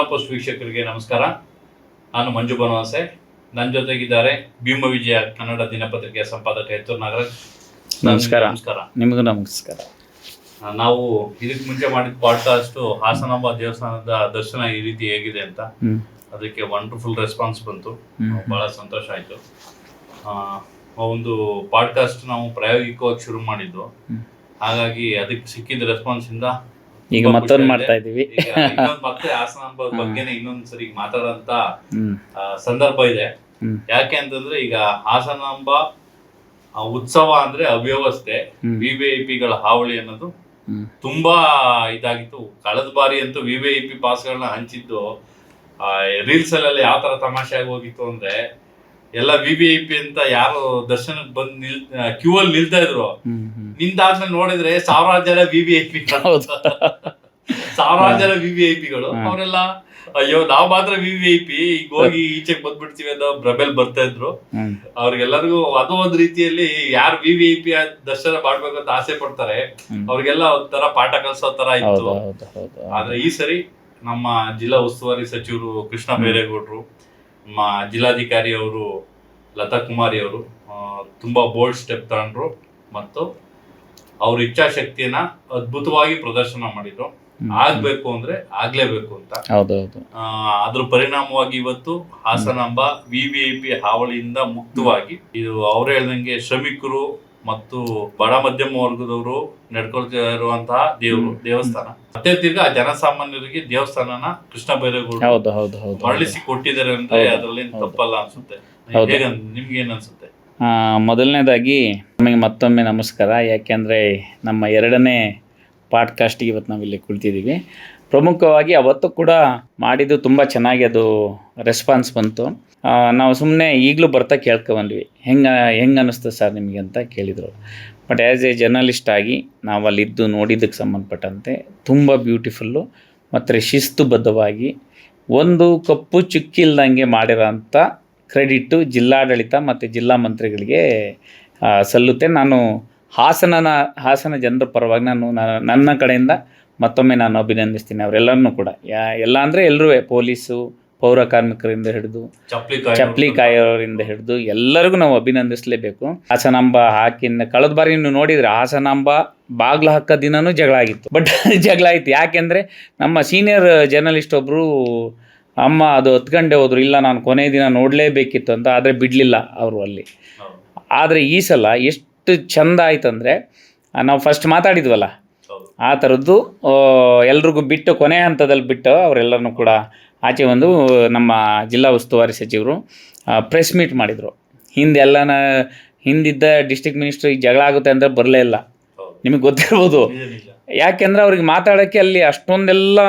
Kannada post ವೀಕ್ಷಕರಿಗೆ ನಮಸ್ಕಾರ. ನಾನು ಮಂಜು ಬನವಾಸೆ. ನನ್ನ ಜೊತೆಗಿದ್ದಾರೆ ಭೀಮ ವಿಜಯ ಕನ್ನಡ ದಿನಪತ್ರಿಕೆಯ ಸಂಪಾದಕ ಹೆತ್ತೂರು ನಾಗರಾಜ್. ನಮಸ್ಕಾರ. ನಮಸ್ಕಾರ. ನಿಮಗೂ ನಮಸ್ಕಾರ. ನಾವು ಇದಕ್ಕೆ ಮುಂಚೆ ಮಾಡಿದ ಪಾಡ್ಕಾಸ್ಟ್ ಹಾಸನಾಂಬ ದೇವಸ್ಥಾನದ ದರ್ಶನ ಈ ರೀತಿ ಹೇಗಿದೆ ಅಂತ. ಅದಕ್ಕೆ ವಂಡರ್ಫುಲ್ ರೆಸ್ಪಾನ್ಸ್ ಬಂತು. ಬಹಳ ಸಂತೋಷ ಆಯಿತು. ಒಂದು ಪಾಡ್ಕಾಸ್ಟ್ ನಾವು ಪ್ರಾಯೋಗಿಕವಾಗಿ ಶುರು ಮಾಡಿದ್ದು. ಹಾಗಾಗಿ ಅದಕ್ಕೆ ಸಿಕ್ಕಿದ ರೆಸ್ಪಾನ್ಸ್ ಇಂದ ಈಗ ಮತ್ತೊಂದು ಮಾಡ್ತಾ. ಇದೀವಿ ಈಗ ಇನ್ನೊಂದ್ ಮತ್ತೆ ಹಾಸನಾಂಬ ಬಗ್ಗೆನೇ ಇನ್ನೊಂದ್ ಸರಿ ಮಾತಾಡೋಂತ ಆ, ಸಂದರ್ಭ ಇದೆ. ಯಾಕೆ ಅಂತಂದ್ರೆ ಈಗ ಹಾಸನಾಂಬ ಆ, ಉತ್ಸವ ಅಂದ್ರೆ ಅವ್ಯವಸ್ಥೆ ವಿವಿಐಪಿಗಳ ಹಾವಳಿ ಅನ್ನೋದು ಹ್ಮ್. ತುಂಬಾ ಇದಾಗಿತ್ತು. ಕಳೆದ ಬಾರಿ ಅಂತೂ ವಿವಿಐಪಿ ಪಾಸ್ಗಳನ್ನ ಹಂಚಿದ್ದು ರೀಲ್ಸ್ ಅಲ್ಲೆಲ್ಲ ಯಾವ ತರ ತಮಾಷೆ ಆಗಿ ಹೋಗಿತ್ತು ಅಂದ್ರೆ ಎಲ್ಲ ವಿ ವಿ ಐ ಪಿ ಅಂತ ಯಾರು ದರ್ಶನಕ್ಕೆ ಬಂದ್ ನಿಲ್ ಕ್ಯೂ ಅಲ್ಲಿ ನಿಲ್ತಾ ಇದ್ರು. ನಿಂತಾದ್ಮೇಲೆ ನಿಂದಾದ್ಮೇಲೆ ನೋಡಿದ್ರೆ ಸಾವಿರಾರು ಜನ ವಿ ವಿ ಐ ಪಿ ಸಾವಿರಾರು ಜನ ವಿ ವಿ ಐ ಪಿಗಳು ಅವರೆಲ್ಲ ಅಯ್ಯೋ ನಾವ್ ಮಾತ್ರ ವಿ ವಿ ಐ ಪಿ ಈಗ ಹೋಗಿ ಈಚೆಗೆ ಬಂದ್ಬಿಡ್ತೀವಿ ಅಂತ ಭ್ರಮೆಲ್ ಬರ್ತಾ ಇದ್ರು. ಅವ್ರಿಗೆಲ್ಲರಿಗೂ ಅದು ಒಂದ್ ರೀತಿಯಲ್ಲಿ ಯಾರು ವಿ ವಿ ಐ ಪಿ ದರ್ಶನ ಮಾಡ್ಬೇಕಂತ ಆಸೆ ಪಡ್ತಾರೆ. ಅವ್ರಿಗೆಲ್ಲ ಒಂಥರ ಪಾಠ ಕಲಿಸೋ ತರ ಇತ್ತು. ಆದ್ರೆ ಈ ಸರಿ ನಮ್ಮ ಜಿಲ್ಲಾ ಉಸ್ತುವಾರಿ ಸಚಿವರು ಕೃಷ್ಣ ಬೈರೇಗೌಡರು ನಮ್ಮ ಜಿಲ್ಲಾಧಿಕಾರಿ ಅವರು ಲತಾ ಕುಮಾರಿ ಅವರು ತುಂಬ ಬೋಲ್ಡ್ ಸ್ಟೆಪ್ ತಗೊಂಡ್ರು ಮತ್ತು ಅವ್ರ ಇಚ್ಛಾಶಕ್ತಿಯನ್ನ ಅದ್ಭುತವಾಗಿ ಪ್ರದರ್ಶನ ಮಾಡಿದ್ರು. ಆಗ್ಬೇಕು ಅಂದ್ರೆ ಆಗ್ಲೇಬೇಕು ಅಂತ. ಅದ್ರ ಪರಿಣಾಮವಾಗಿ ಇವತ್ತು Hasanamba V V I P ಹಾವಳಿಯಿಂದ ಮುಕ್ತವಾಗಿ ಇದು ಅವ್ರು ಹೇಳ್ದಂಗೆ ಶ್ರಮಿಕರು ಮತ್ತು ಬಡ ಮಧ್ಯಮ ವರ್ಗದವರು ನಡ್ಕೊಳ್ತಾ ಇರುವಂತಹ ದೇವರು ದೇವಸ್ಥಾನ. ಮತ್ತೆ ತಿರ್ಗಾ ಜನಸಾಮಾನ್ಯರಿಗೆ ದೇವಸ್ಥಾನನ ಕೃಷ್ಣ ಬೈರೇಗೌಡ ಹೌದು ಹೌದು ಹೌದು ಮರಳಿಸಿ ಕೊಟ್ಟಿದ್ದಾರೆ ಅಂದ್ರೆ. ಅದ್ರಲ್ಲಿ. ತಪ್ಪಲ್ಲ ಅನ್ಸುತ್ತೆ. ನಿಮ್ಗೆ ಏನ್ ಅನ್ಸುತ್ತೆ? ಆ, ಮೊದಲನೇದಾಗಿ ನಮಗೆ ಮತ್ತೊಮ್ಮೆ ನಮಸ್ಕಾರ. ಯಾಕೆಂದರೆ ನಮ್ಮ ಎರಡನೇ ಪಾಡ್ಕಾಸ್ಟಿಗೆ ಇವತ್ತು ನಾವು ಇಲ್ಲಿ ಕುಳಿತಿದ್ದೀವಿ. ಪ್ರಮುಖವಾಗಿ ಅವತ್ತು ಕೂಡ ಮಾಡಿದ್ದು ತುಂಬ ಚೆನ್ನಾಗಿ ಅದು ರೆಸ್ಪಾನ್ಸ್ ಬಂತು. ನಾವು ಸುಮ್ಮನೆ ಈಗಲೂ ಬರ್ತಾ ಕೇಳ್ಕೊಬಂದ್ವಿ ಹೆಂಗೆ ಹೆಂಗೆ ಅನ್ನಿಸ್ತು ಸರ್ ನಿಮಗೆ ಅಂತ ಕೇಳಿದರು. ಬಟ್ ಆ್ಯಸ್ ಎ ಜರ್ನಲಿಸ್ಟ್ ಆಗಿ ನಾವು ಅಲ್ಲಿದ್ದು ನೋಡಿದ್ದಕ್ಕೆ ಸಂಬಂಧಪಟ್ಟಂತೆ ತುಂಬ ಬ್ಯೂಟಿಫುಲ್ಲು ಮತ್ತು ಶಿಸ್ತುಬದ್ಧವಾಗಿ ಒಂದು ಕಪ್ಪು ಚುಕ್ಕಿಲ್ದಂಗೆ ಮಾಡಿರೋಂಥ ಕ್ರೆಡಿಟ್ಟು ಜಿಲ್ಲಾಡಳಿತ ಮತ್ತು ಜಿಲ್ಲಾ ಮಂತ್ರಿಗಳಿಗೆ ಸಲ್ಲುತ್ತೆ. ನಾನು ಹಾಸನನ, ಹಾಸನ ಜನರ ಪರವಾಗಿ ನಾನು ನನ್ನ ಕಡೆಯಿಂದ ಮತ್ತೊಮ್ಮೆ ನಾನು ಅಭಿನಂದಿಸ್ತೀನಿ. ಅವರೆಲ್ಲರನ್ನೂ ಕೂಡ. ಯಾ, ಎಲ್ಲ ಅಂದರೆ ಎಲ್ಲರೂ ಪೊಲೀಸು ಪೌರ ಕಾರ್ಮಿಕರಿಂದ ಹಿಡಿದು ಚಪ್ಲಿ ಚಪ್ಪಲಿ ಕಾಯೋರಿಂದ ಹಿಡಿದು ಎಲ್ಲರಿಗೂ ನಾವು ಅಭಿನಂದಿಸಲೇಬೇಕು. ಹಾಸನಾಂಬ ಹಾಕಿನ ಕಳೆದ ಬಾರಿ ನೀವು ನೋಡಿದ್ರೆ ಹಾಸನಾಂಬ ಬಾಗ್ಲ ಹಾಕೋ ದಿನನೂ ಜಗಳ ಆಗಿತ್ತು. ಬಟ್ ಜಗಳ ಆಯ್ತು. ಯಾಕೆಂದರೆ ನಮ್ಮ ಸೀನಿಯರ್ ಜರ್ನಲಿಸ್ಟ್ ಒಬ್ಬರು ಅಮ್ಮ ಅದು ಗಂಟೆ ಹೋದ್ರು. ಇಲ್ಲ ನಾನು ಕೊನೆಯ ದಿನ ನೋಡಲೇಬೇಕಿತ್ತು ಅಂತ. ಆದರೆ ಬಿಡಲಿಲ್ಲ ಅವರು ಅಲ್ಲಿ. ಆದರೆ ಈ ಸಲ ಎಷ್ಟು ಚಂದ ಆಯ್ತಂದರೆ ನಾವು ಫಸ್ಟ್ ಮಾತಾಡಿದ್ವಲ್ಲ ಆ ಥರದ್ದು ಎಲ್ರಿಗೂ ಬಿಟ್ಟು ಕೊನೆ ಹಂತದಲ್ಲಿ ಬಿಟ್ಟು ಅವರೆಲ್ಲರನ್ನೂ ಕೂಡ ಆಚೆ ಒಂದು ನಮ್ಮ ಜಿಲ್ಲಾ ಉಸ್ತುವಾರಿ ಸಚಿವರು ಪ್ರೆಸ್ ಮೀಟ್ ಮಾಡಿದರು. ಹಿಂದೆಲ್ಲನ ಹಿಂದಿದ್ದ ಡಿಸ್ಟಿಕ್ ಮಿನಿಸ್ಟ್ರ್ ಈಗ ಜಗಳ ಆಗುತ್ತೆ ಅಂದರೆ ಬರಲೇ ಇಲ್ಲ. ನಿಮಗೆ ಗೊತ್ತಿರ್ಬೋದು. ಯಾಕೆಂದ್ರೆ ಅವ್ರಿಗೆ ಮಾತಾಡೋಕ್ಕೆ ಅಲ್ಲಿ ಅಷ್ಟೊಂದೆಲ್ಲ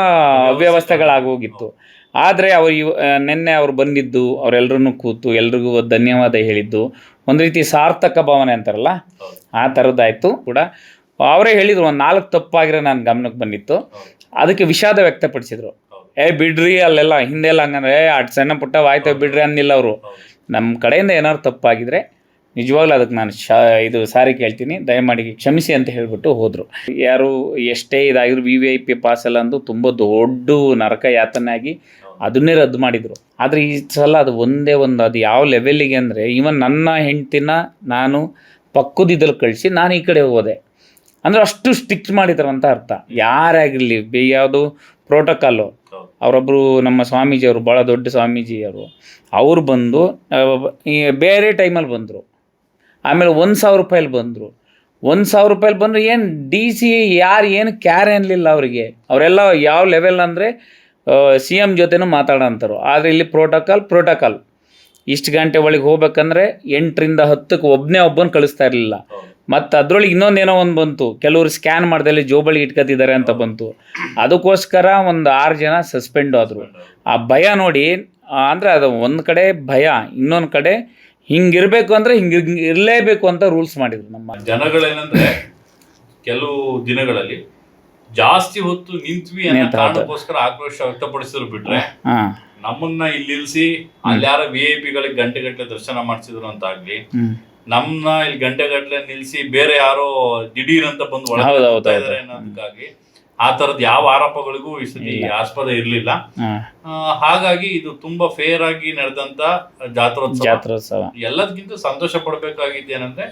ಅವ್ಯವಸ್ಥೆಗಳಾಗೋಗಿತ್ತು. ಆದರೆ ಅವ್ರು ಇವ್ ನಿನ್ನೆ ಅವ್ರು ಬಂದಿದ್ದು ಅವರೆಲ್ಲರನ್ನೂ ಕೂತು ಎಲ್ರಿಗೂ ಧನ್ಯವಾದ ಹೇಳಿದ್ದು. ಒಂದು ರೀತಿ ಸಾರ್ಥಕ ಭಾವನೆ ಅಂತಾರಲ್ಲ? ಆ ಥರದ್ದಾಯಿತು ಕೂಡ. ಅವರೇ ಹೇಳಿದರು ಒಂದು ನಾಲ್ಕು ತಪ್ಪಾಗಿರೋ ನನ್ನ ಗಮನಕ್ಕೆ ಬಂದಿತ್ತು. ಅದಕ್ಕೆ ವಿಷಾದ ವ್ಯಕ್ತಪಡಿಸಿದರು. ಏ ಬಿಡ್ರಿ ಅಲ್ಲೆಲ್ಲ ಹಿಂದೆಲ್ಲ ಹಂಗಂದ್ರೆ ಅಟ್ ಸಣ್ಣ ಪುಟ್ಟ ಆಯ್ತು ಬಿಡ್ರಿ ಅಂದಿಲ್ಲ ಅವರು. ನಮ್ಮ ಕಡೆಯಿಂದ ಏನಾದ್ರು ತಪ್ಪಾಗಿದ್ರೆ ನಿಜವಾಗ್ಲೂ ಅದಕ್ಕೆ ನಾನು ಶಾ ಇದು ಸಾರಿ ಕೇಳ್ತೀನಿ. ದಯಮಾಡಿ ಕ್ಷಮಿಸಿ ಅಂತ ಹೇಳಿಬಿಟ್ಟು ಹೋದರು. ಯಾರು ಎಷ್ಟೇ ಇದಾಗಿದ್ರು V V I P pass ಎಲ್ಲ ಅಂದು ತುಂಬ ದೊಡ್ಡ ನರಕ ಯಾತನೆ ಆಗಿ ಅದನ್ನೇ ರದ್ದು ಮಾಡಿದರು. ಆದರೆ ಈ ಸಲ ಅದು ಒಂದೇ ಒಂದು ಅದು ಯಾವ ಲೆವೆಲ್ಲಿಗೆ ಅಂದರೆ ಈವನ್ ನನ್ನ ಹೆಂಡ್ತಿನ ನಾನು ಪಕ್ಕದಿದ್ದಲ್ಲಿ ಕಳಿಸಿ ನಾನು ಈ ಕಡೆ ಹೋದೆ. ಅಂದರೆ ಅಷ್ಟು ಸ್ಟಿಚ್ ಮಾಡಿದ್ರು ಅಂತ ಅರ್ಥ. ಯಾರಾಗಿರಲಿ ಬೇ ಯಾವುದು ಪ್ರೋಟೋಕಾಲು. ಅವರೊಬ್ಬರು ನಮ್ಮ ಸ್ವಾಮೀಜಿಯವರು ಭಾಳ ದೊಡ್ಡ ಸ್ವಾಮೀಜಿಯವರು, ಅವರು ಬಂದು ಈ ಬೇರೆ ಟೈಮಲ್ಲಿ ಬಂದರು. ಆಮೇಲೆ ಒಂದು ಸಾವಿರ ರೂಪಾಯಲ್ಲಿ ಬಂದರು. ಒಂದು ಸಾವಿರ ರೂಪಾಯಲ್ಲಿ ಬಂದರೆ ಏನು ಡಿ ಸಿ ಯಾರು ಏನು ಕ್ಯಾರ್ ಅನ್ನಲಿಲ್ಲ ಅವರಿಗೆ. ಅವರೆಲ್ಲ ಯಾವ ಲೆವೆಲ್ ಅಂದರೆ ಸಿ ಎಂ ಜೊತೆನೂ ಮಾತಾಡೋಂಥರು ಆದರೆ ಇಲ್ಲಿ ಪ್ರೋಟೋಕಾಲ್ ಪ್ರೋಟೋಕಾಲ್ ಇಷ್ಟು ಗಂಟೆ ಒಳಗೆ ಹೋಗ್ಬೇಕಂದ್ರೆ ಎಂಟರಿಂದ ಹತ್ತಕ್ಕೆ ಒಬ್ಬನೇ ಒಬ್ಬನ ಕಳಿಸ್ತಾ ಇರಲಿಲ್ಲ. ಮತ್ತು ಅದರೊಳಗೆ ಇನ್ನೊಂದೇನೋ ಒಂದು ಬಂತು. ಕೆಲವರು ಸ್ಕ್ಯಾನ್ ಮಾಡ್ದಲ್ಲಿ ಜೋಬಳಿ ಇಟ್ಕೊತಿದ್ದಾರೆ ಅಂತ ಬಂತು. ಅದಕ್ಕೋಸ್ಕರ ಒಂದು ಆರು ಜನ ಸಸ್ಪೆಂಡ್ ಆದರು. ಆ ಭಯ ನೋಡಿ ಅಂದರೆ ಅದು ಒಂದು ಕಡೆ ಭಯ ಇನ್ನೊಂದು ಕಡೆ ಹಿಂಗಿರಬೇಕು ಅಂದರೆ ಹಿಂಗೆ ಇರಲೇಬೇಕು ಅಂತ ರೂಲ್ಸ್ ಮಾಡಿದ್ರು ನಮ್ಮ ಜನಗಳೇನಂದ್ರೆ ಕೆಲವು ದಿನಗಳಲ್ಲಿ ಜಾಸ್ತಿ ಹೊತ್ತು ನಿಂತ್ವಿ ಅನ್ನೋ ಕಾರಣಕ್ಕೋಸ್ಕರ ಆಕ್ರೋಶ ವ್ಯಕ್ತಪಡಿಸಿದ್ರು ಬಿಟ್ರೆ ನಮ್ಮನ್ನ ಇಲ್ಲಿ ನಿಲ್ಸಿ ಅಲ್ಲಿ ಯಾರೋ ವಿ ಐ ಪಿಗಳಿಗೆ ಗಂಟೆ ಗಂಟೆ ದರ್ಶನ ಮಾಡಿಸಿದ್ರು ಅಂತ ಆಗ್ಲಿ ನಮ್ನ ಇಲ್ಲಿ ಗಂಟೆ ಗಟ್ಟಲೆ ನಿಲ್ಸಿ ಬೇರೆ ಯಾರೋ ದಿಢೀರ್ ಅಂತ ಬಂದು ಹೌದು, ಹೌದು, ಕೂತಾ ಇದಾರೆ ಹೌದು. ಅನ್ನೋದಕ್ಕಾಗಿ ಆ ತರದ ಯಾವ ಆರೋಪಗಳಿಗೂ ಈ ಸತಿ ಆಸ್ಪದ ಇರ್ಲಿಲ್ಲ. ಹಾಂ. ಆ, ಹಾಗಾಗಿ ಇದು ತುಂಬಾ ಫೇರ್ ಆಗಿ ನಡೆದಂತ ಜಾತ್ರೋತ್ಸವ. ಜಾತ್ರೋತ್ಸವ. ಎಲ್ಲದಕ್ಕಿಂತ ಸಂತೋಷ ಪಡ್ಬೇಕಾಗಿದ್ದೇನಂದ್ರೆ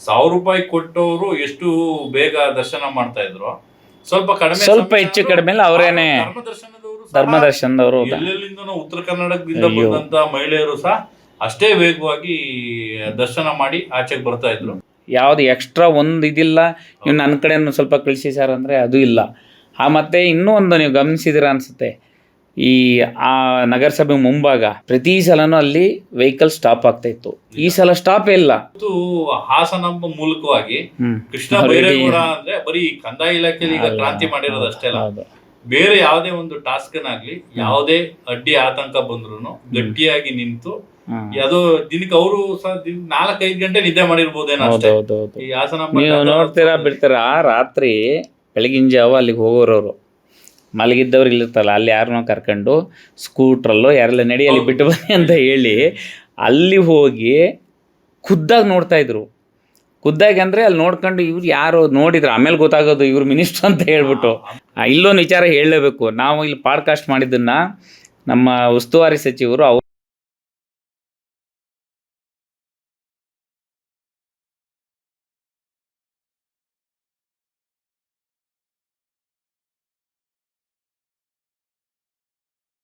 ಸಾವಿರ ರೂಪಾಯಿ ಕೊಟ್ಟವರು ಎಷ್ಟು ಬೇಗ ದರ್ಶನ ಮಾಡ್ತಾ ಇದ್ರು. ಸ್ವಲ್ಪ ಕಡಿಮೆ ಸ್ವಲ್ಪ ಸಮಯ ಹೆಚ್ಚು ಆದ್ರೂ ಕಡಿಮೆ ಅವರೇನೆ ಧರ್ಮದರ್ಶನದವರು ಸಹ ಧರ್ಮದರ್ಶನದವರು ಎಲ್ಲೆಲ್ಲಿಂದನೋ ಉತ್ತರ ಕರ್ನಾಟಕದಿಂದ ಅಯ್ಯೋ. ಬಂದಂತ ಮಹಿಳೆಯರು ಸಹ ಅಷ್ಟೇ ವೇಗವಾಗಿ ದರ್ಶನ ಮಾಡಿ ಆಚೆಗೆ ಬರ್ತಾ ಇದ್ರು. ಯಾವುದು ಎಕ್ಸ್ಟ್ರಾ ಒಂದು ಇದಿಲ್ಲ. ನೀವು ನನ್ನ ಕಡೆ ಸ್ವಲ್ಪ ಕಳಿಸಿ ಸರ್ ಅಂದರೆ ಅದು ಇಲ್ಲ. ಆ ಮತ್ತೆ ಇನ್ನೂ ಒಂದು ನೀವು ಗಮನಿಸಿದಿರ ಅನಿಸುತ್ತೆ. ಈ ಆ ನಗರಸಭೆ ಮುಂಭಾಗ ಪ್ರತಿ ಸಲನೂ ಅಲ್ಲಿ ವೆಹಿಕಲ್ ಸ್ಟಾಪ್ ಆಗ್ತಾ ಇತ್ತು. ಈ ಸಲ ಸ್ಟಾಪ್ ಇಲ್ಲ. ಮತ್ತು ಹಾಸನ ಮೂಲಕವಾಗಿ ಕೃಷ್ಣ ಬೈರೇಗೌಡ ಅಂದ್ರೆ ಬರೀ ಕಂದಾಯ ಇಲಾಖೆಯಲ್ಲಿ ಈಗ ಕ್ರಾಂತಿ ಮಾಡಿರೋದು ಅಷ್ಟೇ ಅಲ್ಲ. ಬೇರೆ ಯಾವುದೇ ಒಂದು ಟಾಸ್ಕ್ ಆಗ್ಲಿ ಯಾವುದೇ ಅಡ್ಡಿ ಆತಂಕ ಬಂದ್ರು ಗಟ್ಟಿಯಾಗಿ ನಿಂತು. ಅದು ದಿನಕ್ಕೆ ಅವರು ನಾಲ್ಕೈದು ಗಂಟೆ ನಿದ್ದೆ ಮಾಡಿರ್ಬೋದೇನೋ ಅಷ್ಟೇ. ಈ ಹಾಸನ ನೀವು ನೋಡ್ತೀರಾ ಬಿಡ್ತೀರಾ ರಾತ್ರಿ ಬೆಳಗಿನ ಜಾವ ಅಲ್ಲಿಗೆ ಹೋಗೋರವರು ಮಲಗಿದ್ದವ್ರು ಇಲ್ಲಿರ್ತಾರಲ್ಲ ಅಲ್ಲಿ ಯಾರನ್ನೋ ಕರ್ಕೊಂಡು ಸ್ಕೂಟ್ರಲ್ಲೋ ಯಾರೆಲ್ಲ ನಡಿ ಅಲ್ಲಿ ಬಿಟ್ಟು ಬನ್ನಿ ಅಂತ ಹೇಳಿ ಅಲ್ಲಿ ಹೋಗಿ ಖುದ್ದಾಗಿ ನೋಡ್ತಾ ಇದ್ರು. ಖುದ್ದಾಗಿ ಅಂದರೆ ಅಲ್ಲಿ ನೋಡ್ಕೊಂಡು ಇವ್ರು ಯಾರು ನೋಡಿದ್ರು ಆಮೇಲೆ ಗೊತ್ತಾಗೋದು ಇವ್ರು ಮಿನಿಸ್ಟರ್ ಅಂತ ಹೇಳ್ಬಿಟ್ಟು. ಇಲ್ಲೊಂದು ವಿಚಾರ ಹೇಳಲೇಬೇಕು. ನಾವು ಇಲ್ಲಿ ಪಾಡ್ಕಾಸ್ಟ್ ಮಾಡಿದ್ದನ್ನು ನಮ್ಮ ಉಸ್ತುವಾರಿ ಸಚಿವರು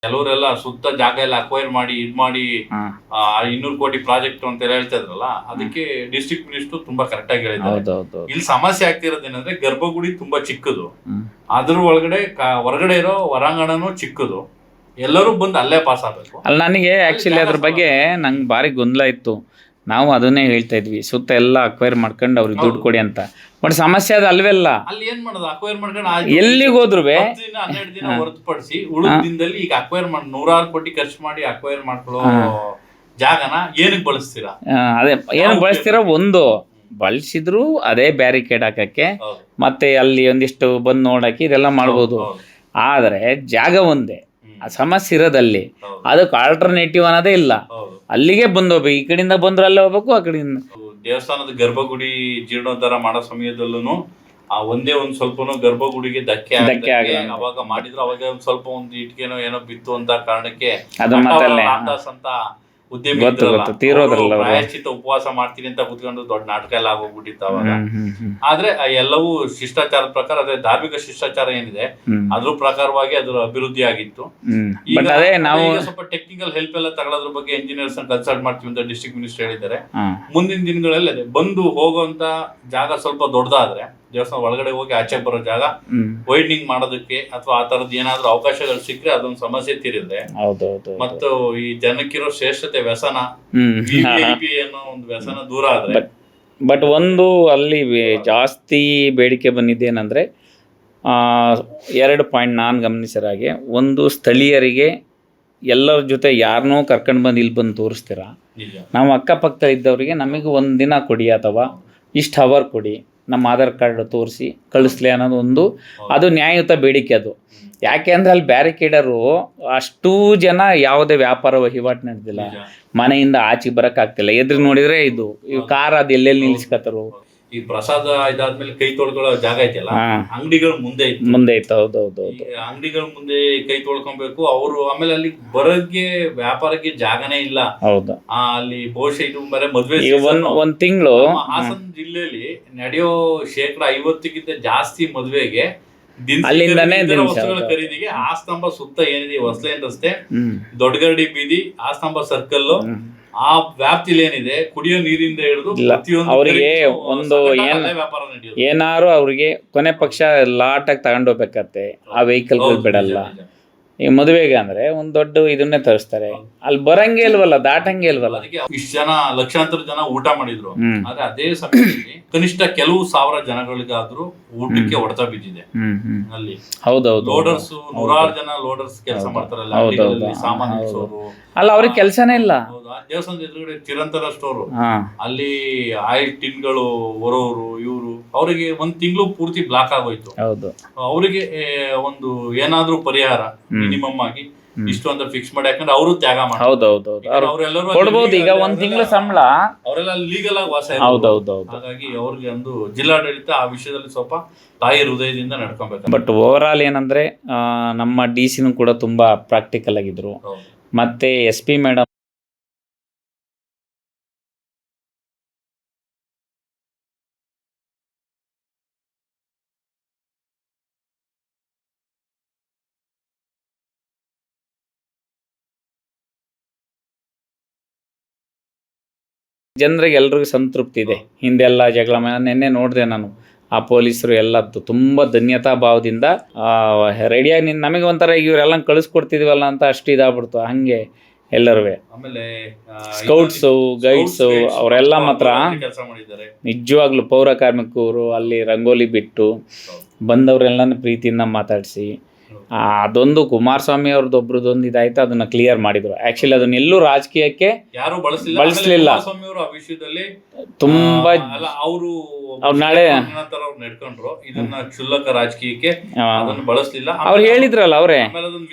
ಕೆಲವರೆಲ್ಲ ಸುತ್ತ ಜಾಗ ಎಲ್ಲ ಅಕ್ವೈರ್ ಮಾಡಿ ಇದ್ ಮಾಡಿ ಇನ್ನೂರು ಕೋಟಿ ಪ್ರಾಜೆಕ್ಟ್ ಅಂತ ಎಲ್ಲ ಹೇಳ್ತಾ ಇದ್ರಲ್ಲ ಅದಕ್ಕೆ ಡಿಸ್ಟ್ರಿಕ್ಟ್ ಮಿನಿಸ್ಟರ್ ತುಂಬಾ ಕರೆಕ್ಟ್ ಆಗಿ ಹೇಳಿದ್ದಾರೆ. ಇಲ್ಲಿ ಸಮಸ್ಯೆ ಆಗ್ತಿರೋದೇನಂದ್ರೆ ಗರ್ಭಗುಡಿ ತುಂಬಾ ಚಿಕ್ಕದು. ಅದ್ರ ಒಳಗಡೆ ಹೊರಗಡೆ ಇರೋ ಹೊರಾಂಗಣನೂ ಚಿಕ್ಕದು. ಎಲ್ಲರೂ ಬಂದು ಅಲ್ಲೇ ಪಾಸ್ ಆಗ್ಬೇಕು. ಅಲ್ಲಿ ನನಗೆ ಆಕ್ಚುಲಿ ಅದ್ರ ಬಗ್ಗೆ ನಂಗೆ ಭಾರಿ ಗೊಂದಲ ಇತ್ತು. ನಾವು ಅದನ್ನೇ ಹೇಳ್ತಾ ಇದ್ವಿ. ಸುತ್ತ ಎಲ್ಲ ಅಕ್ವೈರ್ ಮಾಡ್ಕೊಂಡು ಅವ್ರಿಗೆ ದುಡ್ಡು ಕೊಡಿ ಅಂತ. ಬಟ್ ಸಮಸ್ಯೆ ಅದು ಅಲ್ವೆಲ್ಲ. ಅಲ್ಲಿ ಏನ್ ಮಾಡೋದು? ಅಕ್ವೈರ್ ಮಾಡ್ಕೊಂಡು ಆಯ್ತು. ಎಲ್ಲಿಗೆ ಹೋದ್ರು ಹತ್ತು ದಿನ ಹನ್ನೆರಡು ದಿನ ಹೊರತುಪಡಿಸಿ ಉಳಿದ ದಿನದಲ್ಲಿ ಈಗ ಅಕ್ವೈರ್ ಮಾಡಿ ನೂರಾರು ಕೋಟಿ ಖರ್ಚು ಮಾಡಿ ಅಕ್ವೈರ್ ಮಾಡ್ಕೊಳ್ಳೋ ಜಾಗನ ಏನಕ್ಕೆ ಬಳಸ್ತೀರಾ? ಅದೇ ಏನು ಬಳಸ್ತಿರೋ? ಒಂದು ಬಳಸಿದ್ರು ಅದೇ ಬ್ಯಾರಿಕೇಡ್ ಹಾಕಕ್ಕೆ ಮತ್ತೆ ಅಲ್ಲಿ ಒಂದಿಷ್ಟು ಬಂದು ನೋಡಕ್ಕೆ ಇದೆಲ್ಲ ಮಾಡ್ಬೋದು. ಆದರೆ ಜಾಗ ಒಂದೇ. ಆ ಸಮಸ್ಯೆ ಇರೋದಲ್ಲಿ. ಅದಕ್ಕೆ ಆಲ್ಟರ್ನೇಟಿವ್ ಅನ್ನೋದೇ ಇಲ್ಲ. ಅಲ್ಲಿಗೆ ಬಂದು ಹೋಗ್ಬೇಕು ಈ ಕಡೆಯಿಂದ ಬಂದ್ರೆ ಅಲ್ಲೇ ಹೋಗ್ಬೇಕು ಆ ಕಡೆಯಿಂದ. ದೇವಸ್ಥಾನದ ಗರ್ಭಗುಡಿ ಜೀರ್ಣೋದ್ಧಾರ ಮಾಡೋ ಸಮಯದಲ್ಲೂ ಆ ಒಂದೇ ಒಂದ್ ಸ್ವಲ್ಪನೂ ಗರ್ಭಗುಡಿಗೆ ಧಕ್ಕೆ ಧಕ್ಕೆ. ಅವಾಗ ಮಾಡಿದ್ರು ಅವಾಗ ಒಂದ್ ಸ್ವಲ್ಪ ಒಂದ್ ಇಟ್ಕೆನೋ ಏನೋ ಬಿತ್ತು ಅಂತ ಕಾರಣಕ್ಕೆ ಅಂತ ಉದ್ಯಮಿ ಇದ್ರಲ್ಲ, ತೀರೋದ್ರಲ್ಲ ಅವ್ರು ಅವ್ರು. ಪ್ರಾಯಶ್ಚಿತ್ತ ಉಪವಾಸ ಮಾಡ್ತೀನಿ ಅಂತ ಕುತ್ಕೊಂಡು ದೊಡ್ಡ ನಾಟಕ ಎಲ್ಲ ಆಗೋಗ್ಬಿಟ್ಟಿತ್ತು ಅವಾಗ. ಹ್ಮ್ ಹ್ಮ್ ಹ್ಮ್. ಆದ್ರೆ ಆ ಎಲ್ಲವೂ ಶಿಷ್ಟಾಚಾರದ ಪ್ರಕಾರ ಅದೇ ಧಾರ್ಮಿಕ ಶಿಷ್ಟಾಚಾರ ಏನಿದೆ ಹ್ಮ್. ಅದ್ರ ಪ್ರಕಾರವಾಗಿ ಅದ್ರ ಅಭಿವೃದ್ಧಿ ಆಗಿತ್ತು. ಹ್ಮ್. ಈಗ ಬಟ್ ಅದೇ ನಾವು ಈಗ ಸ್ವಲ್ಪ ಟೆಕ್ನಿಕಲ್ ಹೆಲ್ಪ್ ಎಲ್ಲ ತಗೊಳ್ಳೋದ್ರ ಬಗ್ಗೆ ಇಂಜಿನಿಯರ್ಸ್ ಕನ್ಸಲ್ಟ್ ಮಾಡ್ತೀವಿ ಅಂತ ಡಿಸ್ಟ್ರಿಕ್ಟ್ ಮಿನಿಸ್ಟರ್ ಹೇಳಿದ್ದಾರೆ. ಹಾಂ. ಮುಂದಿನ ದಿನಗಳಲ್ಲಿ ಅದೇ ಬಂದು ಹೋಗುವಂತ ಜಾಗ ಸ್ವಲ್ಪ ದೊಡ್ಡದಾದ್ರೆ ದೇವಸ್ಥಾನ ಒಳಗಡೆ ಹೋಗಿ ಆಚೆ ಬರೋ ಜಾಗ ವೈಡ್ನಿಂಗ್ ಮಾಡೋದಕ್ಕೆ ಅಥವಾ ಆ ತರದ್ ಏನಾದ್ರೂ ಅವಕಾಶಗಳು ಸಿಕ್ಕರೆ ಅದೊಂದು ಸಮಸ್ಯೆ ತೀರಿದೆ ಹೌದು ಹೌದು ಹೌದು. ಮತ್ತು ಈ ಜನಕ್ಕಿರೋ ಶ್ರೇಷ್ಠತೆ ವ್ಯಸನ ಅನ್ನೋ ಒಂದು ವ್ಯಸನ ದೂರ ಆದ್ರೆ ಬಟ್ ಒಂದು ಅಲ್ಲಿ ಜಾಸ್ತಿ ಬೇಡಿಕೆ ಬಂದಿದ್ದೇನೆಂದರೆ ಎರಡು ಪಾಯಿಂಟ್ ನಾನು ಗಮನಿಸಿದ ಹಾಗೆ ಒಂದು ಸ್ಥಳೀಯರಿಗೆ ಎಲ್ಲರ ಜೊತೆ ಯಾರನ್ನೋ ಕರ್ಕೊಂಡು ಬಂದು ಇಲ್ಲಿ ಬಂದು ತೋರಿಸ್ತೀರಾ? ನಾವು ಅಕ್ಕಪಕ್ಕ ಇದ್ದವರಿಗೆ ನಮಗೆ ಒಂದು ದಿನ ಕೊಡಿ ಅಥವಾ ಇಷ್ಟು ಹವರ್ ಕೊಡಿ. ನಮ್ಮ ಆಧಾರ್ ಕಾರ್ಡ್ ತೋರಿಸಿ ಕಳಿಸ್ಲಿ ಅನ್ನೋದು ಒಂದು ಅದು ನ್ಯಾಯಯುತ ಬೇಡಿಕೆ ಅದು. ಯಾಕೆ ಅಂದರೆ ಅಲ್ಲಿ ಬ್ಯಾರಿಕೇಡರು ಅಷ್ಟೂ ಜನ ಯಾವುದೇ ವ್ಯಾಪಾರ ವಹಿವಾಟು ನಡೆದಿಲ್ಲ. ಮನೆಯಿಂದ ಆಚೆಗೆ ಬರೋಕ್ಕಾಗ್ತಿಲ್ಲ. ಎದುರು ನೋಡಿದರೆ ಇದು ಇವು ಕಾರ್ ಅದು ಎಲ್ಲೆಲ್ಲಿ ನಿಲ್ಲಿಸ್ಕೊತಾರು. ಈ ಪ್ರಸಾದ ಇದಾದ್ಮೇಲೆ ಕೈ ತೊಳ್ಕೊಳ್ಳೋ ಜಾಗ ಐತಲ್ಲ ಅಂಗಡಿಗಳ ಅಂಗಡಿಗಳು ಮುಂದೆ ಇತ್ತು ಮುಂದೆ ಇತ್ತು ಹೌದು ಹೌದು ಹೌದು. ಈ ಅಂಗಡಿಗಳ ಮುಂದೆ ಕೈ ತೊಳ್ಕೊಬೇಕು. ಅವರು ಆಮೇಲೆ ಅಲ್ಲಿ ಬರೋಕ್ಕೆ ವ್ಯಾಪಾರಕ್ಕೆ ಜಾಗನೇ ಇಲ್ಲ. ಹೌದು. ಅಲ್ಲಿ ಬಹುಶಃ ಇದು ಬರೀ ಮದ್ವೆ ಒಂದ್ ತಿಂಗಳು ಹಾಸನ ಜಿಲ್ಲೆಯಲ್ಲಿ ನಡೆಯೋ ಶೇಕಡ ಐವತ್ತಕ್ಕಿಂತ ಜಾಸ್ತಿ ಮದ್ವೆಗೆ ಅಲ್ಲಿಂದಾನೇ ವಸ್ತುಗಳ ಖರೀದಿಗೆ ಆ ಸ್ತಂಭ ಸುತ್ತ ಏನಿದೆ ಹೊಸಲೇನ್ ರಸ್ತೆ ದೊಡ್ಡಗರಡಿ ಬೀದಿ ಆ ಸ್ತಂಭ ಸರ್ಕಲ್. ಆ ವ್ಯಾಪ್ತಿಲಿ ಏನಿದೆ ಕುಡಿಯೋ ನೀರಿಂದ ಹಿಡಿದು ಅವರಿಗೆ ಒಂದು ಏನ್- ಏನಾರು ಅವ್ರಿಗೆ ಕೊನೆ ಪಕ್ಷ ಲಾಟಾಗಿ ತಗೊಂಡೋಗ್ಬೇಕತ್ತೆ ಆ ವೆಹಿಕಲ್ ಬಿಡಲ್ಲ. ಈ ಮದುವೆಗೆ ಅಂದ್ರೆ ಒಂದ್ ದೊಡ್ಡ ಇದನ್ನೇ ತರಿಸ್ತಾರೆ. ಅಲ್ಲಿ ಬರಂಗೆ ಇಲ್ವಲ್ಲ ದಾಟಂಗೆ ಇಲ್ವಲ್ಲ? ಇಷ್ಟು ಜನ ಲಕ್ಷಾಂತರ ಜನ ಊಟ ಮಾಡಿದ್ರು. ಆದ್ರೆ ಅದೇ ಸಮಯದಲ್ಲಿ ಕನಿಷ್ಠ ಕೆಲವು ಸಾವಿರ ಜನಗಳಿಗಾದ್ರೂ ಊಟಕ್ಕೆ ಹೊಡೆತ ಬಿದ್ದಿದೆ. ಅಲ್ಲಿ ಹೌದೌದು. ಲೋಡರ್ಸ್ ನೂರಾರು ಜನ ಲೋಡರ್ಸ್ ಕೆಲಸ ಮಾಡ್ತಾರಲ್ಲ. ಸಾಮಾನು ಅಲ್ಲ ಅವ್ರಿಗೆ ಕೆಲಸನೇ ಇಲ್ಲ. ಹೌದು. ದೇವಸ್ಥಾನದ ಎದುರುಗಡೆ ಚಿರಂತರ ಸ್ಟೋರ್ ಹಾ. ಅಲ್ಲಿ ಆಯಿಲ್ ಟಿನ್ಗಳು ಬರೋರು ಇವರು ಅವರಿಗೆ ಒಂದ್ ತಿಂಗಳು ಪೂರ್ತಿ ಬ್ಲಾಕ್ ಆಗೋಯ್ತು. ಹೌದು. ಅವರಿಗೆ ಒಂದು ಏನಾದ್ರೂ ಪರಿಹಾರ ಮಿನಿಮಮ್ ಆಗಿ. ಇಷ್ಟು ಅಂತ ಫಿಕ್ಸ್ ಮಾಡಿ ಯಾಕಂದ್ರೆ ಅವರು ತ್ಯಾಗ ಮಾಡ್ತಾರೆ. ಹೌದೌದೌದು ಅವ್ರು ಅವರೆಲ್ಲರೂ ಕೊಡ್ಬೋದು. ಈಗ ಒಂದ್ ತಿಂಗಳ ಸಂಬಳ. ಅವರೆಲ್ಲ ಲೀಗಲ್ ಆಗಿ ವಾಸ ಇರೋರು. ಹೌದು ಹಾಗಾಗಿ ಅವ್ರಿಗೆ ಒಂದು ಜಿಲ್ಲಾಡಳಿತ ಆ ವಿಷಯದಲ್ಲಿ ಸ್ವಲ್ಪ ತಾಯಿ ಹೃದಯದಿಂದ ನಡ್ಕೊಬೇಕು ಬಟ್ ಓವರ್ ಆಲ್ ಏನಂದ್ರೆ ಆ, ನಮ್ಮ ಡಿ ಸಿನೂ ಕೂಡ ತುಂಬಾ ಪ್ರಾಕ್ಟಿಕಲ್ ಆಗಿದ್ರು. ಹೌದು. ಮತ್ತೆ ಎಸ್ ಪಿ ಮೇಡಮ್ ಜನರಿಗೆ ಎಲ್ರಿಗೂ ಸಂತೃಪ್ತಿ ಇದೆ. ಹಿಂದೆಲ್ಲ ಜಗಳ ಮ- ನಿನ್ನೆ ನೋಡಿದೆ ನಾನು. ಆ ಪೊಲೀಸರು ಎಲ್ಲ ತುಂಬ ಧನ್ಯತಾ ಭಾವದಿಂದ ರೆಡಿಯಾಗಿ ನಮಗೆ ಒಂಥರ ಇವರೆಲ್ಲ ಕಳಿಸ್ಕೊಡ್ತಿದ್ವಲ್ಲ ಅಂತ ಅಷ್ಟು ಇದಾಗ್ಬಿಡ್ತು. ಹಂಗೆ ಎಲ್ಲರೂ ಆಮೇಲೆ ಸ್ಕೌಟ್ಸು ಗೈಡ್ಸು ಅವರೆಲ್ಲ ಮಾತ್ರ ಕೆಲಸ ಮಾಡಿದ್ದಾರೆ? ನಿಜವಾಗ್ಲೂ ಪೌರ ಕಾರ್ಮಿಕರು ಅಲ್ಲಿ ರಂಗೋಲಿ ಬಿಟ್ಟು ಬಂದವರೆಲ್ಲನ ಪ್ರೀತಿಯಿಂದ ಮಾತಾಡಿಸಿ. ಅದೊಂದು ಕುಮಾರಸ್ವಾಮಿ ಅವ್ರದ್ದು ಒಬ್ರದೊಂದು ಇದಾಯ್ತು ಅದನ್ನ ಕ್ಲಿಯರ್ ಮಾಡಿದ್ರು. ಆಕ್ಚುಲಿ ಅದನ್ನ ಎಲ್ಲೂ ರಾಜಕೀಯಕ್ಕೆ ಯಾರು ಬಳಸಲಿಲ್ಲ ಬಳಸ್ಲಿಲ್ಲ. ಸ್ವಾಮಿ ಅವರು ಆ ವಿಷಯದಲ್ಲಿ ತುಂಬಾ ಅಲ್ಲ ಅವರು ಅವ್ರು ನಾಳೆ- ತರ ಅವ್ರು ನಡ್ಕೊಂಡ್ರು. ಇದನ್ನ ಕ್ಷುಲ್ಲಕ ರಾಜಕೀಯಕ್ಕೆ ಅದನ್ನ ಬಳಸಲಿಲ್ಲ. ಅವ್ರು ಹೇಳಿದ್ರಲ್ಲ ಅವರೇ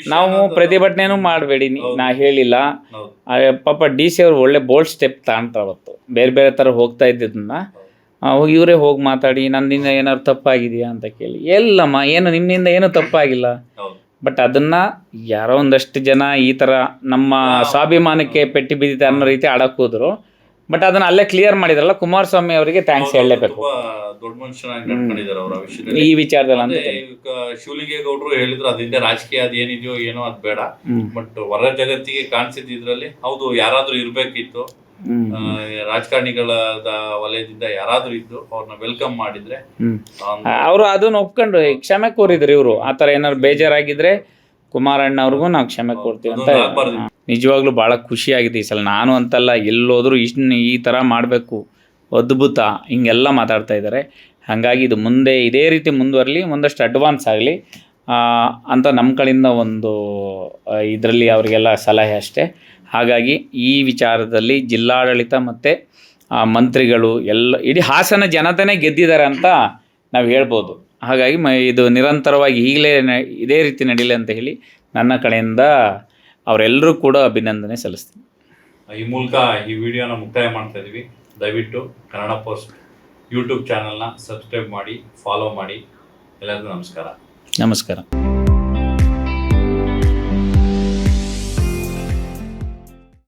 ನಾವು ಪ್ರತಿಭಟನೆ ಪ್ರತಿಭಟನೆನೂ ಮಾಡಬೇಡಿ ನಾ ಹೇಳಿಲ್ಲ. ಪಾಪ ಡಿ ಸಿ ಅವ್ರು ಒಳ್ಳೆ ಬೋಲ್ಡ್ ಸ್ಟೆಪ್ ತಗೊಂಡ್ರು ಅವತ್ತು. ಬೇರೆ ಬೇರೆ ತರ ಹೋಗ್ತಾ ಇದ್ದಿದ್ದನ್ನ. ಇವರೇ ಹೋಗಿ ಮಾತಾಡಿ ನನ್ನಿಂದ ಏನಾದ್ರು ತಪ್ಪಾಗಿದೆಯಾ ಅಂತ ಕೇಳಿ. ಎಲ್ಲಮ್ಮ ಏನು ನಿನ್ನಿಂದ ಏನು ತಪ್ಪಾಗಿಲ್ಲ. ಬಟ್ ಅದನ್ನ ಯಾರೋ ಒಂದಷ್ಟು ಜನ ಈ ತರ ನಮ್ಮ ಸ್ವಾಭಿಮಾನಕ್ಕೆ ಪೆಟ್ಟಿ ಬಿದ್ದಿದೆ ಅನ್ನೋ ರೀತಿ ಆಡಕ್ ಹೋದ್ರು. ಬಟ್ ಅದನ್ನ ಅಲ್ಲೇ ಕ್ಲಿಯರ್ ಮಾಡಿದ್ರಲ್ಲ ಕುಮಾರಸ್ವಾಮಿ ಅವರಿಗೆ ಥ್ಯಾಂಕ್ಸ್ ಹೇಳಲೇಬೇಕು. ದೊಡ್ಡ ಮನುಷ್ಯನಾಗಿ ಈ ವಿಚಾರದಲ್ಲಿ ಅಂದ್ರೆ ಮತ್ತೆ ಈಗ ಶಿವಲಿಂಗೇಗೌಡರು ಹೇಳಿದ್ರು ಅದರಿಂದ ರಾಜಕೀಯ ಅದ್ ಏನಿದೆಯೋ ಏನೋ ಅದ್ ಬೇಡ. ಬಟ್ ಹೊರ ಜಗತ್ತಿಗೆ ಕಾಣಿಸಿದ್ರಲ್ಲಿ ಹೌದು ಯಾರಾದ್ರೂ ಇರ್ಬೇಕಿತ್ತು. ರಾಜಕಾರಣಿಗಳ ವಲಯದಿಂದ ಯಾರಾದ್ರೂ ಇದ್ದು ಅವ್ರನ್ನ ವೆಲ್ಕಮ್ ಮಾಡಿದ್ರೆ ಅವರು ಅದನ್ನ ಒಪ್ಕೊಂಡು ಕ್ಷಮೆ ಕೋರಿದ್ರು ಇವರು. ಆತರ ಏನಾದ್ರು ಬೇಜಾರಾಗಿದ್ರೆ ಕುಮಾರಣ್ಣ ಅವ್ರಿಗೂ ನಾವು ಕ್ಷಮೆ ಕೊಡ್ತೀವಿ ಅಂತ. ನಿಜವಾಗ್ಲೂ ಭಾಳ ಖುಷಿಯಾಗಿದೆ ಈ ಸಲ. ನಾನು ಅಂತಲ್ಲ ಎಲ್ಲೋದ್ರೂ ಇಷ್ಟು ಈ ತರ ಮಾಡಬೇಕು. ಅದ್ಭುತ. ಹಿಂಗೆಲ್ಲ ಮಾತಾಡ್ತಾ ಇದ್ದಾರೆ. ಹಾಗಾಗಿ ಇದು ಮುಂದೆ ಇದೇ ರೀತಿ ಮುಂದುವರಲಿ ಒಂದಷ್ಟು ಅಡ್ವಾನ್ಸ್ ಆಗಲಿ. ಅಂತ ನಮ್ಮ ಕಡೆಯಿಂದ ಒಂದು ಇದರಲ್ಲಿ ಅವರಿಗೆಲ್ಲ ಸಲಹೆ ಅಷ್ಟೇ. ಹಾಗಾಗಿ ಈ ವಿಚಾರದಲ್ಲಿ ಜಿಲ್ಲಾಡಳಿತ ಮತ್ತು ಮಂತ್ರಿಗಳು ಎಲ್ಲ ಇಡೀ ಹಾಸನ ಜನತೆನೇ ಗೆದ್ದಿದ್ದಾರೆ ಅಂತ ನಾವು ಹೇಳ್ಬೋದು. ಹಾಗಾಗಿ ಮ ಇದು ನಿರಂತರವಾಗಿ ಈಗಲೇ ನ- ಇದೇ ರೀತಿ ನಡೀಲಿ ಅಂತ ಹೇಳಿ ನನ್ನ ಕಡೆಯಿಂದ ಅವರೆಲ್ಲರೂ ಕೂಡ ಅಭಿನಂದನೆ ಸಲ್ಲಿಸ್ತೀನಿ. ಈ ಮೂಲಕ ಈ ವಿಡಿಯೋನ ಮುಕ್ತಾಯ ಮಾಡ್ತಾ ಇದ್ದೀವಿ. ದಯವಿಟ್ಟು ಕನ್ನಡ ಪೋಸ್ಟ್ ಯೂಟ್ಯೂಬ್ ಚಾನಲ್ನ ಸಬ್ಸ್ಕ್ರೈಬ್ ಮಾಡಿ ಫಾಲೋ ಮಾಡಿ. ಎಲ್ಲರಿಗೂ ನಮಸ್ಕಾರ. ನಮಸ್ಕಾರ.